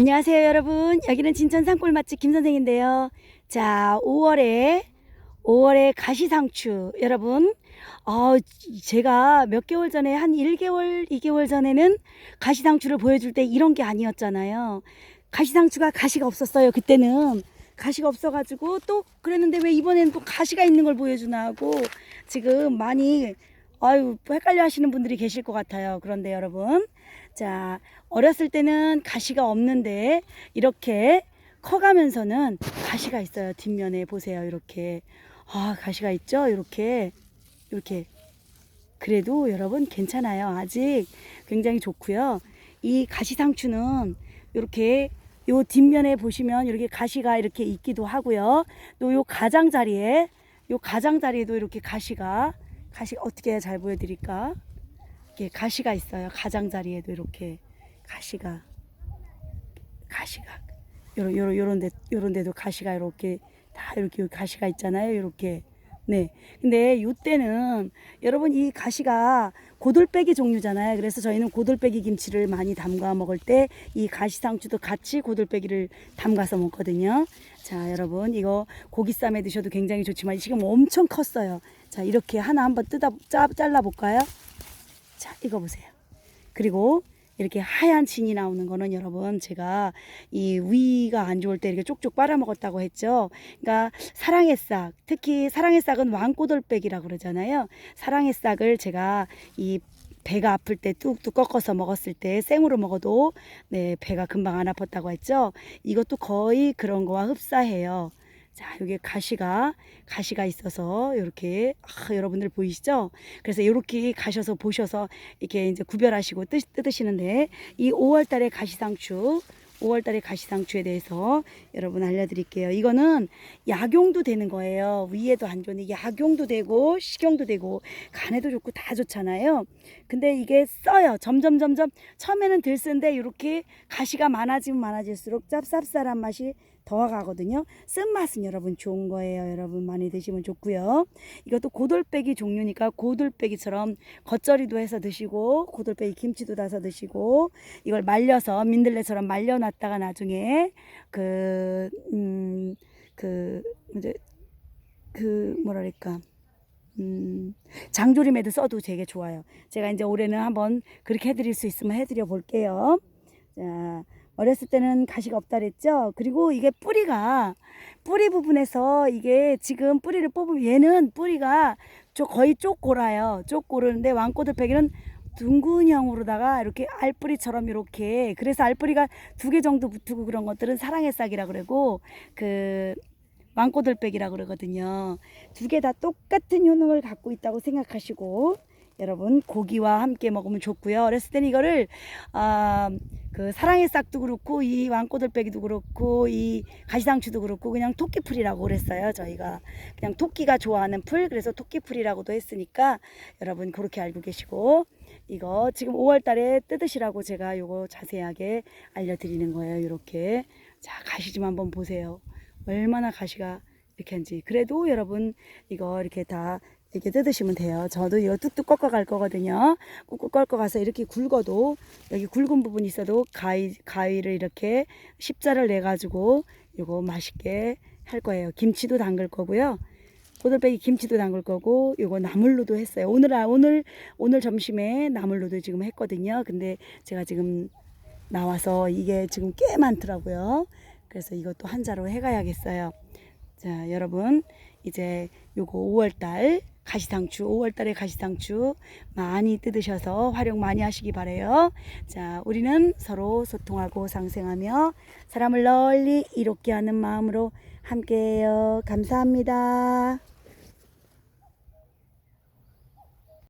안녕하세요 여러분. 여기는 진천 산골 맛집 김선생인데요. 자 5월에 5월에 가시상추 여러분. 어, 제가 몇 개월 전에 한 1개월 2개월 전에는 가시상추를 보여줄 때 이런 게 아니었잖아요. 가시상추가 가시가 없었어요 그때는. 가시가 없어가지고 또 그랬는데 왜 이번에는 또 가시가 있는 걸 보여주나 하고 지금 많이 아유 헷갈려 하시는 분들이 계실 것 같아요. 그런데 여러분 자 어렸을 때는 가시가 없는데 이렇게 커가면서는 가시가 있어요. 뒷면에 보세요. 이렇게. 아 가시가 있죠? 이렇게. 이렇게. 그래도 여러분 괜찮아요. 아직 굉장히 좋고요. 이 가시상추는 이렇게 요 뒷면에 보시면 이렇게 가시가 이렇게 있기도 하고요. 또 요 가장자리에 요 가장자리에도 이렇게 가시가 가시 어떻게 잘 보여드릴까? 이렇게 가시가 있어요. 가장자리에도 이렇게 가시가 가시가. 요런 요런 요런 데 요런 데도 가시가 이렇게 다 이렇게 가시가 있잖아요. 이렇게 네. 근데 요때는 여러분 이 가시가 고돌빼기 종류잖아요. 그래서 저희는 고돌빼기 김치를 많이 담가 먹을 때 이 가시상추도 같이 고돌빼기를 담가서 먹거든요. 자 여러분 이거 고기 쌈에 드셔도 굉장히 좋지만 지금 엄청 컸어요. 자 이렇게 하나 한번 뜯어 짜, 잘라 볼까요? 자 이거 보세요. 그리고 이렇게 하얀 진이 나오는 거는 여러분 제가 이 위가 안 좋을 때 이렇게 쪽쪽 빨아먹었다고 했죠. 그러니까 사랑의 싹, 특히 사랑의 싹은 왕꼬돌빼기라고 그러잖아요. 사랑의 싹을 제가 이 배가 아플 때 뚝뚝 꺾어서 먹었을 때 생으로 먹어도 네 배가 금방 안 아팠다고 했죠. 이것도 거의 그런 거와 흡사해요. 자, 여기 가시가 가시가 있어서 이렇게 아, 여러분들 보이시죠? 그래서 이렇게 가셔서 보셔서 이렇게 이제 구별하시고 뜯, 뜯으시는데 이 5월 달에 가시상추 5월 달에 가시상추에 대해서 여러분 알려드릴게요. 이거는 약용도 되는 거예요. 위에도 안 좋은 약용도 되고 식용도 되고 간에도 좋고 다 좋잖아요. 근데 이게 써요. 점점 점점 처음에는 덜 쓴데 이렇게 가시가 많아지면 많아질수록 짭쌉쌀한 맛이 더가거든요. 쓴맛은 여러분 좋은 거예요. 여러분 많이 드시면 좋고요. 이것도 고돌빼기 종류니까 고돌빼기처럼 겉절이도 해서 드시고 고돌빼기 김치도 다서 드시고 이걸 말려서 민들레처럼 말려놨다가 나중에 그 음, 그 이제 그 뭐랄까 음, 장조림에도 써도 되게 좋아요. 제가 이제 올해는 한번 그렇게 해드릴 수 있으면 해드려 볼게요. 자, 어렸을 때는 가시가 없다 그랬죠. 그리고 이게 뿌리가 뿌리 부분에서 이게 지금 뿌리를 뽑으면 얘는 뿌리가 저 거의 쪼꼬라요. 쪼꼬르는데 왕꼬들빼기는 둥근형으로다가 이렇게 알뿌리처럼 이렇게 그래서 알뿌리가 두 개 정도 붙고 그런 것들은 사랑의 싹이라 그러고 그 왕꼬들빼기라 그러거든요. 두 개 다 똑같은 효능을 갖고 있다고 생각하시고 여러분 고기와 함께 먹으면 좋고요. 어렸을 때는 이거를 아, 그 사랑의 싹도 그렇고 이 왕꼬들빼기도 그렇고 이 가시상추도 그렇고 그냥 토끼풀이라고 그랬어요. 저희가 그냥 토끼가 좋아하는 풀 그래서 토끼풀이라고도 했으니까 여러분 그렇게 알고 계시고 이거 지금 5월 달에 뜯으시라고 제가 요거 자세하게 알려드리는 거예요. 이렇게 자 가시 좀 한번 보세요. 얼마나 가시가 이렇게 한지 그래도 여러분 이거 이렇게 다 이렇게 뜯으시면 돼요. 저도 이거 뚝뚝 꺾어 갈 거거든요. 꾹꾹 꺾어 가서 이렇게 굵어도 여기 굵은 부분이 있어도 가위, 가위를 이렇게 십자를 내 가지고 이거 맛있게 할 거예요. 김치도 담글 거고요. 고들빼기 김치도 담글 거고 이거 나물로도 했어요. 오늘 아, 오늘 오늘 점심에 나물로도 지금 했거든요. 근데 제가 지금 나와서 이게 지금 꽤 많더라고요. 그래서 이것도 한 자로 해가야겠어요. 자, 여러분 이제 요거 5월달 가시상추 5월달에 가시상추 많이 뜯으셔서 활용 많이 하시기 바래요. 자, 우리는 서로 소통하고 상생하며 사람을 널리 이롭게 하는 마음으로 함께해요. 감사합니다.